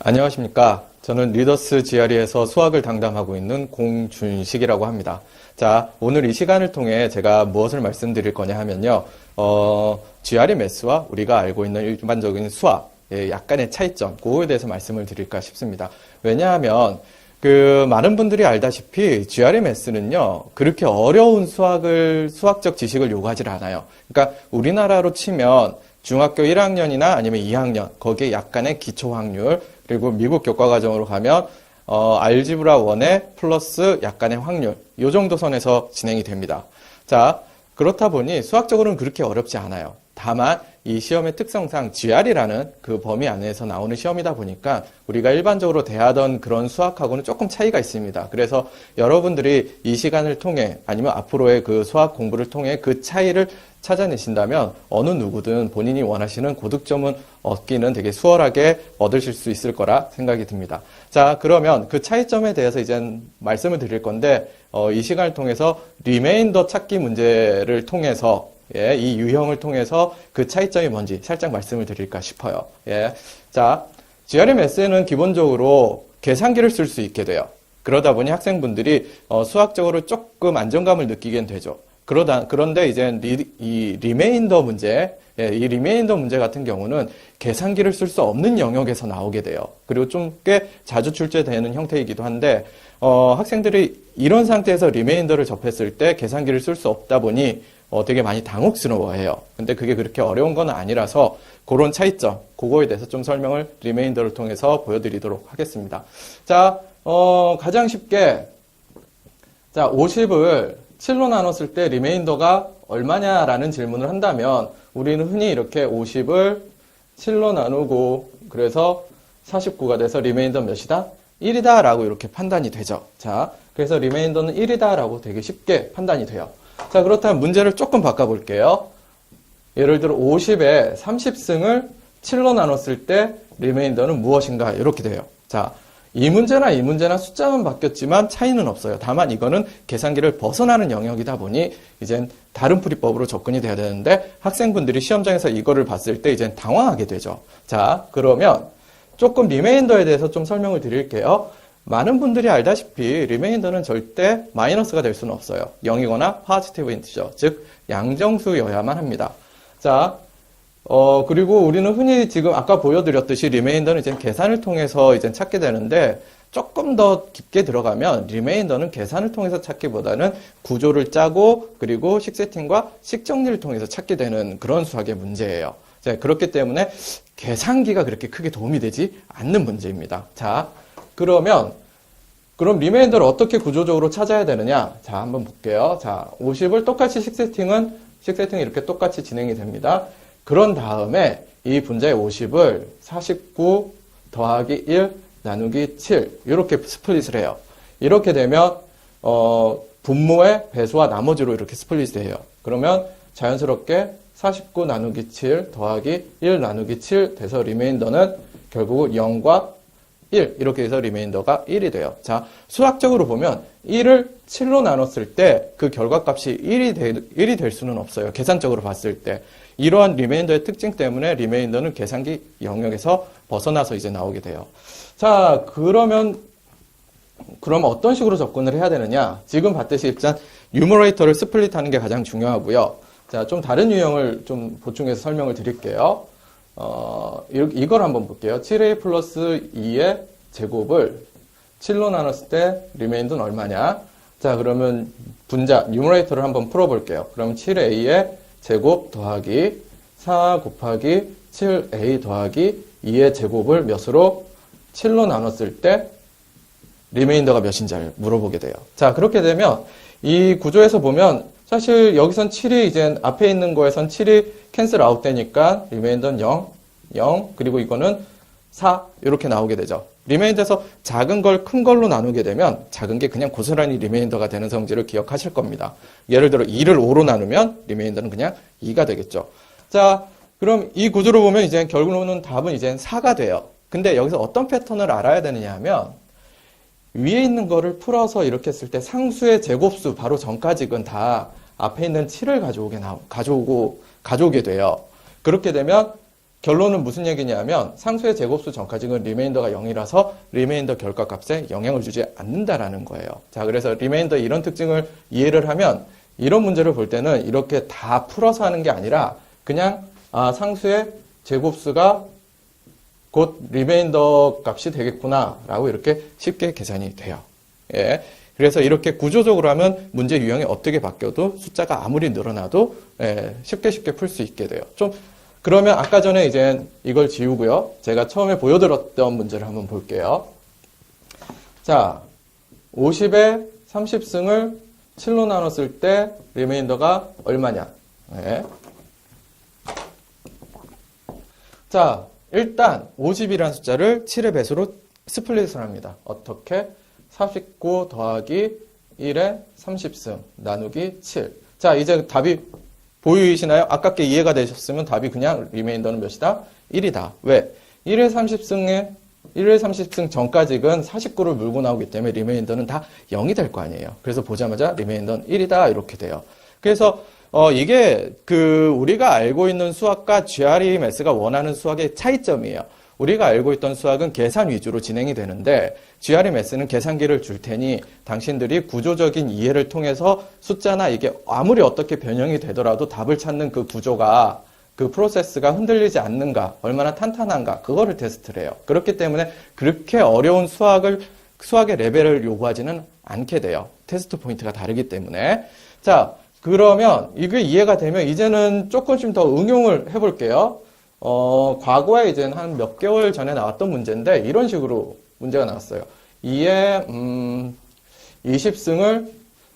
안녕하십니까. 저는 리더스 GRE에서 수학을 담당하고 있는 공준식이라고 합니다. 자, 오늘 이 시간을 통해 제가 무엇을 말씀드릴 거냐 하면요. 어, GRE 매스와 우리가 알고 있는 일반적인 수학, 예, 약간의 차이점, 그거에 대해서 말씀을 드릴까 싶습니다. 왜냐하면, 그, 많은 분들이 알다시피 GRE 매스는요, 그렇게 어려운 수학을, 수학적 지식을 요구하지 않아요. 그러니까 우리나라로 치면 중학교 1학년이나 아니면 2학년, 거기에 약간의 기초 확률, 그리고 미국 교과 과정으로 가면 어, 알지브라 1에 플러스 약간의 확률, 요 정도 선에서 진행이 됩니다. 자, 그렇다 보니 수학적으로는 그렇게 어렵지 않아요. 다만 이 시험의 특성상 GR이라는 그 범위 안에서 나오는 시험이다 보니까 우리가 일반적으로 대하던 그런 수학하고는 조금 차이가 있습니다. 그래서 여러분들이 이 시간을 통해 아니면 앞으로의 그 수학 공부를 통해 그 차이를 찾아내신다면 어느 누구든 본인이 원하시는 고득점은 얻기는 되게 수월하게 얻으실 수 있을 거라 생각이 듭니다. 자, 그러면 그 차이점에 대해서 이제 말씀을 드릴 건데 어, 이 시간을 통해서 리메인더 찾기 문제를 통해서 예, 이 유형을 통해서 그 차이점이 뭔지 살짝 말씀을 드릴까 싶어요. 예. 자, GRMS에는 기본적으로 계산기를 쓸 수 있게 돼요. 그러다 보니 학생분들이 어, 수학적으로 조금 안정감을 느끼게 되죠. 그러다, 그런데 이제 리, 이 리메인더 문제, 예, 이 리메인더 문제 같은 경우는 계산기를 쓸 수 없는 영역에서 나오게 돼요. 그리고 좀 꽤 자주 출제되는 형태이기도 한데, 어, 학생들이 이런 상태에서 리메인더를 접했을 때 계산기를 쓸 수 없다 보니 어, 되게 많이 당혹스러워해요. 근데 그게 그렇게 어려운 건 아니라서 그런 차이점, 그거에 대해서 좀 설명을 리메인더를 통해서 보여드리도록 하겠습니다. 자, 어, 가장 쉽게, 자, 50을 7로 나눴을 때 리메인더가 얼마냐라는 질문을 한다면 우리는 흔히 이렇게 50을 7로 나누고 그래서 49가 돼서 리메인더 몇이다? 1이다 라고 이렇게 판단이 되죠. 자, 그래서 리메인더는 1이다 라고 되게 쉽게 판단이 돼요. 자, 그렇다면 문제를 조금 바꿔볼게요. 예를 들어 50에 30승을 7로 나눴을 때 리메인더는 무엇인가 이렇게 돼요. 자, 이 문제나 이 문제나 숫자만 바뀌었지만 차이는 없어요. 다만 이거는 계산기를 벗어나는 영역이다 보니 이젠 다른 풀이법으로 접근이 돼야 되는데 학생분들이 시험장에서 이거를 봤을 때 이젠 당황하게 되죠. 자, 그러면 조금 리메인더에 대해서 좀 설명을 드릴게요. 많은 분들이 알다시피 리메인더는 절대 마이너스가 될 수는 없어요. 0이거나 파지티브 인티저, 즉 양정수여야만 합니다. 자, 어, 그리고 우리는 흔히 지금 아까 보여드렸듯이 리메인더는 이제 계산을 통해서 이제 찾게 되는데 조금 더 깊게 들어가면 리메인더는 계산을 통해서 찾기보다는 구조를 짜고 그리고 식 세팅과 식 정리를 통해서 찾게 되는 그런 수학의 문제예요. 자, 그렇기 때문에 계산기가 그렇게 크게 도움이 되지 않는 문제입니다. 자, 그러면 그럼 리메인더를 어떻게 구조적으로 찾아야 되느냐? 자, 한번 볼게요. 자, 50을 똑같이 식 세팅은 식 세팅이 이렇게 똑같이 진행이 됩니다. 그런 다음에 이 분자의 50을 49 더하기 1 나누기 7 이렇게 스플릿을 해요. 이렇게 되면 어, 분모의 배수와 나머지로 이렇게 스플릿이 돼요. 그러면 자연스럽게 49 나누기 7 더하기 1 나누기 7 돼서 리메인더는 결국 0과 1 이렇게 해서 리메인더가 1이 돼요. 자, 수학적으로 보면 1을 7로 나눴을 때 그 결과값이 1이, 되, 1이 될 수는 없어요. 계산적으로 봤을 때. 이러한 리메인더의 특징 때문에 리메인더는 계산기 영역에서 벗어나서 이제 나오게 돼요. 자, 그러면 그럼 어떤 식으로 접근을 해야 되느냐? 지금 봤듯이 일단 뉴머레이터를 스플릿하는 게 가장 중요하고요. 자, 좀 다른 유형을 좀 보충해서 설명을 드릴게요. 어, 이걸 한번 볼게요. 7a 플러스 2의 제곱을 7로 나눴을 때 리메인더는 얼마냐? 자, 그러면 분자, 뉴머레이터를 한번 풀어볼게요. 그럼 7a의 제곱 더하기 4 곱하기 7a 더하기 2의 제곱을 몇으로 7로 나눴을 때 리메인더가 몇인지를 물어보게 돼요. 자, 그렇게 되면 이 구조에서 보면 사실 여기선 7이 이제 앞에 있는 거에선 7이 캔슬 아웃 되니까 리메인더는 0, 0, 그리고 이거는 4 이렇게 나오게 되죠. 리메인더에서 작은 걸 큰 걸로 나누게 되면 작은 게 그냥 고스란히 리메인더가 되는 성질을 기억하실 겁니다. 예를 들어 2를 5로 나누면 리메인더는 그냥 2가 되겠죠. 자, 그럼 이 구조로 보면 이제 결국은 답은 이제 4가 돼요. 근데 여기서 어떤 패턴을 알아야 되느냐 하면 위에 있는 거를 풀어서 이렇게 했을 때 상수의 제곱수 바로 전까지는 다 앞에 있는 7을 가져오게 나 가져오고 가져오게 돼요. 그렇게 되면 결론은 무슨 얘기냐면 상수의 제곱수 전까지는 리메인더가 0이라서 리메인더 결과값에 영향을 주지 않는다라는 거예요. 자, 그래서 리메인더 이런 특징을 이해를 하면 이런 문제를 볼 때는 이렇게 다 풀어서 하는 게 아니라 그냥 아, 상수의 제곱수가 곧 리메인더 값이 되겠구나라고 이렇게 쉽게 계산이 돼요. 예. 그래서 이렇게 구조적으로 하면 문제 유형이 어떻게 바뀌어도 숫자가 아무리 늘어나도 예, 쉽게 쉽게 풀 수 있게 돼요. 좀 그러면 아까 전에 이제 이걸 지우고요. 제가 처음에 보여드렸던 문제를 한번 볼게요. 자, 50에 30승을 7로 나눴을 때 리메인더가 얼마냐? 예. 자, 일단 50이라는 숫자를 7의 배수로 스플릿을 합니다. 어떻게? 49 더하기 1의 30승 나누기 7. 자, 이제 답이 보이시나요? 아깝게 이해가 되셨으면 답이 그냥 리메인더는 몇이다? 1이다. 왜? 1의 30승에 1의 30승 전까지는 49를 물고 나오기 때문에 리메인더는 다 0이 될 거 아니에요. 그래서 보자마자 리메인더는 1이다 이렇게 돼요. 그래서 어, 이게 그 우리가 알고 있는 수학과 GREMS가 원하는 수학의 차이점이에요. 우리가 알고 있던 수학은 계산 위주로 진행이 되는데 GREMS는 계산기를 줄 테니 당신들이 구조적인 이해를 통해서 숫자나 이게 아무리 어떻게 변형이 되더라도 답을 찾는 그 구조가 그 프로세스가 흔들리지 않는가, 얼마나 탄탄한가, 그거를 테스트를 해요. 그렇기 때문에 그렇게 어려운 수학을, 수학의 레벨을 요구하지는 않게 돼요. 테스트 포인트가 다르기 때문에. 자, 그러면 이게 이해가 되면 이제는 조금씩 더 응용을 해볼게요. 어, 과거에 이제 한 몇 개월 전에 나왔던 문제인데 이런 식으로 문제가 나왔어요. 2에, 음, 20승을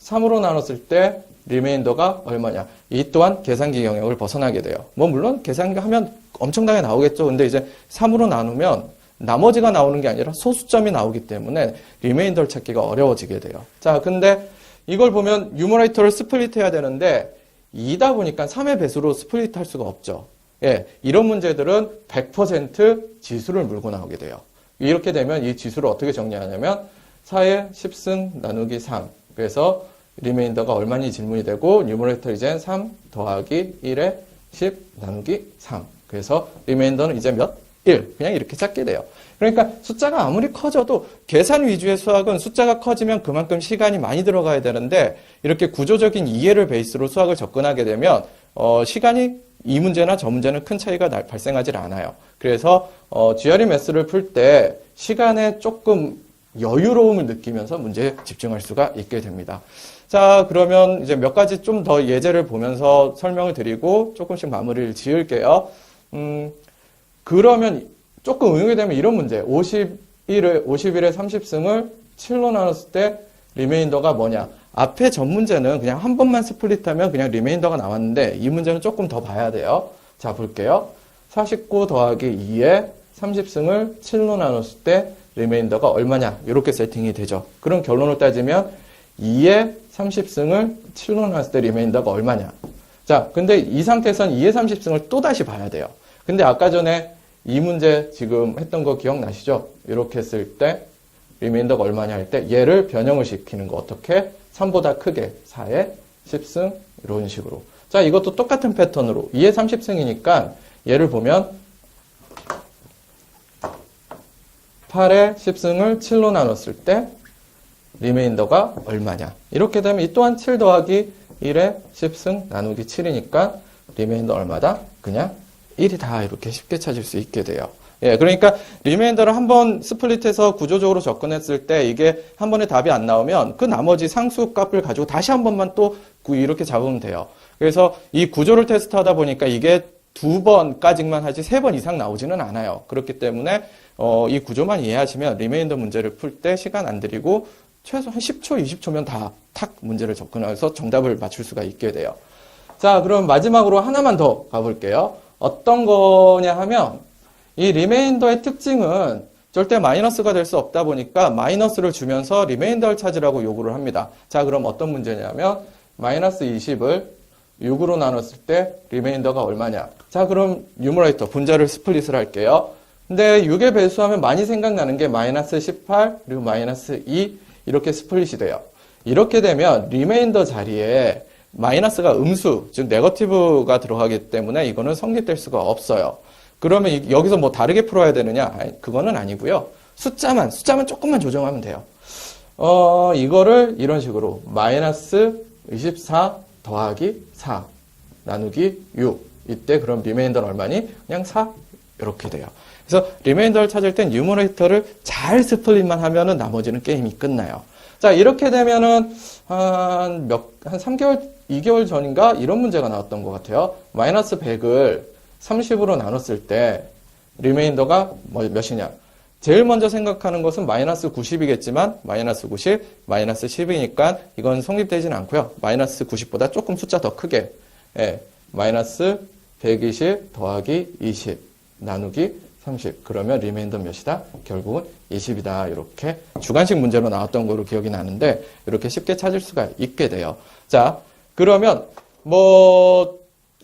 3으로 나눴을 때 리메인더가 얼마냐. 이 또한 계산기 영역을 벗어나게 돼요. 뭐 물론 계산기 하면 엄청나게 나오겠죠. 근데 이제 3으로 나누면 나머지가 나오는 게 아니라 소수점이 나오기 때문에 리메인더를 찾기가 어려워지게 돼요. 자, 근데 이걸 보면 유머레이터를 스플릿 해야 되는데 2다 보니까 3의 배수로 스플릿 할 수가 없죠. 예, 이런 문제들은 100% 지수를 물고 나오게 돼요. 이렇게 되면 이 지수를 어떻게 정리하냐면 4의 10승 나누기 3. 그래서 리메인더가 얼마니 질문이 되고 뉴머레이터 이제 3 더하기 1에 10 나누기 3. 그래서 리메인더는 이제 몇? 1. 그냥 이렇게 찾게 돼요. 그러니까 숫자가 아무리 커져도 계산 위주의 수학은 숫자가 커지면 그만큼 시간이 많이 들어가야 되는데 이렇게 구조적인 이해를 베이스로 수학을 접근하게 되면 어, 시간이 이 문제나 저 문제는 큰 차이가 날- 발생하지 않아요. 그래서 어, GRE 매스를 풀 때 시간에 조금 여유로움을 느끼면서 문제에 집중할 수가 있게 됩니다. 자, 그러면 이제 몇 가지 좀 더 예제를 보면서 설명을 드리고 조금씩 마무리를 지을게요. 음, 그러면 조금 응용이 되면 이런 문제. 51을, 51의 30승을 7로 나눴을 때 리메인더가 뭐냐. 앞에 전 문제는 그냥 한 번만 스플릿하면 그냥 리메인더가 나왔는데 이 문제는 조금 더 봐야 돼요. 자, 볼게요. 49 더하기 2에 30승을 7로 나눴을 때 리메인더가 얼마냐. 이렇게 세팅이 되죠. 그럼 결론을 따지면 2에 30승을 7로 나눴을 때 리메인더가 얼마냐. 자, 근데 이 상태에선 2의 30승을 또 다시 봐야 돼요. 근데 아까 전에 이 문제 지금 했던 거 기억나시죠? 이렇게 했을 때 리메인더가 얼마냐 할 때 얘를 변형을 시키는 거 어떻게? 3보다 크게 4에 10승 이런 식으로. 자, 이것도 똑같은 패턴으로 2에 30승이니까 얘를 보면 8에 10승을 7로 나눴을 때 리메인더가 얼마냐. 이렇게 되면 이 또한 7 더하기 1에 10승 나누기 7이니까 리메인더 얼마다? 그냥 1이 다. 이렇게 쉽게 찾을 수 있게 돼요. 예, 그러니까 리메인더를 한번 스플릿해서 구조적으로 접근했을 때 이게 한 번에 답이 안 나오면 그 나머지 상수 값을 가지고 다시 한 번만 또 구- 이렇게 잡으면 돼요. 그래서 이 구조를 테스트하다 보니까 이게 두 번까지만 하지 세 번 이상 나오지는 않아요. 그렇기 때문에 어, 이 구조만 이해하시면 리메인더 문제를 풀 때 시간 안 들이고 최소 한 10초, 20초면 다 탁 문제를 접근해서 정답을 맞출 수가 있게 돼요. 자, 그럼 마지막으로 하나만 더 가볼게요. 어떤 거냐 하면 이 리메인더의 특징은 절대 마이너스가 될 수 없다 보니까 마이너스를 주면서 리메인더를 찾으라고 요구를 합니다. 자, 그럼 어떤 문제냐면 마이너스 20을 6으로 나눴을 때 리메인더가 얼마냐? 자, 그럼 뉴머레이터 분자를 스플릿을 할게요. 근데 6에 배수하면 많이 생각나는 게 마이너스 18 그리고 마이너스 2 이렇게 스플릿이 돼요. 이렇게 되면 리메인더 자리에 마이너스가 음수, 즉 네거티브가 들어가기 때문에 이거는 성립될 수가 없어요. 그러면 이- 여기서 뭐 다르게 풀어야 되느냐? 그거는 아니고요. 숫자만, 숫자만 조금만 조정하면 돼요. 어, 이거를 이런 식으로 마이너스 24 더하기 4 나누기 6. 이때 그럼 리메인더는 얼마니? 그냥 4. 이렇게 돼요. 그래서 리메인더를 찾을 땐 뉴머레이터를 잘 스플릿만 하면은 나머지는 게임이 끝나요. 자, 이렇게 되면은 한 몇, 한 3개월, 2개월 전인가 이런 문제가 나왔던 것 같아요. 마이너스 100을 30으로 나눴을 때 리메인더가 뭐 몇이냐? 제일 먼저 생각하는 것은 마이너스 90이겠지만 마이너스 90, 마이너스 10이니까 이건 성립되진 않고요. 마이너스 90보다 조금 숫자 더 크게 예, 마이너스 120 더하기 20 나누기 30 그러면 리메인더 몇이다? 결국은 20이다. 이렇게 주관식 문제로 나왔던 거로 기억이 나는데 이렇게 쉽게 찾을 수가 있게 돼요. 자 그러면 뭐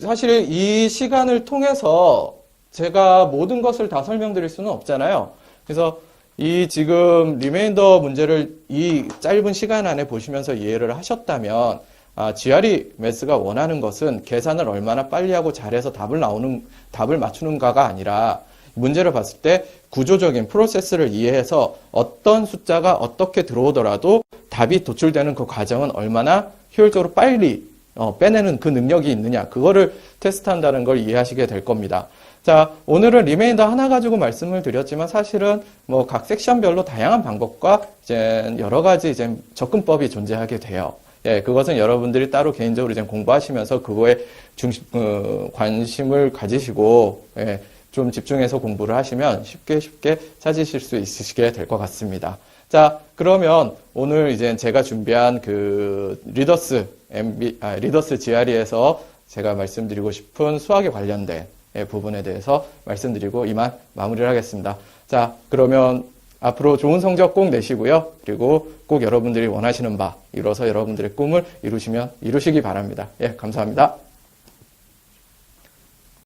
사실 이 시간을 통해서 제가 모든 것을 다 설명드릴 수는 없잖아요. 그래서 이 지금 리메인더 문제를 이 짧은 시간 안에 보시면서 이해를 하셨다면 아, GRE 매스가 원하는 것은 계산을 얼마나 빨리 하고 잘해서 답을 나오는 답을 맞추는가가 아니라 문제를 봤을 때 구조적인 프로세스를 이해해서 어떤 숫자가 어떻게 들어오더라도 답이 도출되는 그 과정은 얼마나 효율적으로 빨리 어, 빼내는 그 능력이 있느냐 그거를 테스트한다는 걸 이해하시게 될 겁니다. 자, 오늘은 리메인더 하나 가지고 말씀을 드렸지만 사실은 뭐 각 섹션별로 다양한 방법과 이제 여러 가지 이제 접근법이 존재하게 돼요. 예, 그것은 여러분들이 따로 개인적으로 이제 공부하시면서 그거에 중심, 어, 관심을 가지시고, 예, 좀 집중해서 공부를 하시면 쉽게 쉽게 찾으실 수 있으시게 될 것 같습니다. 자, 그러면 오늘 이제 제가 준비한 그 리더스 MB, 아, 리더스 GRE에서 제가 말씀드리고 싶은 수학에 관련된 예, 부분에 대해서 말씀드리고 이만 마무리를 하겠습니다. 자, 그러면 앞으로 좋은 성적 꼭 내시고요. 그리고 꼭 여러분들이 원하시는 바 이뤄서 여러분들의 꿈을 이루시면 이루시기 바랍니다. 예, 감사합니다.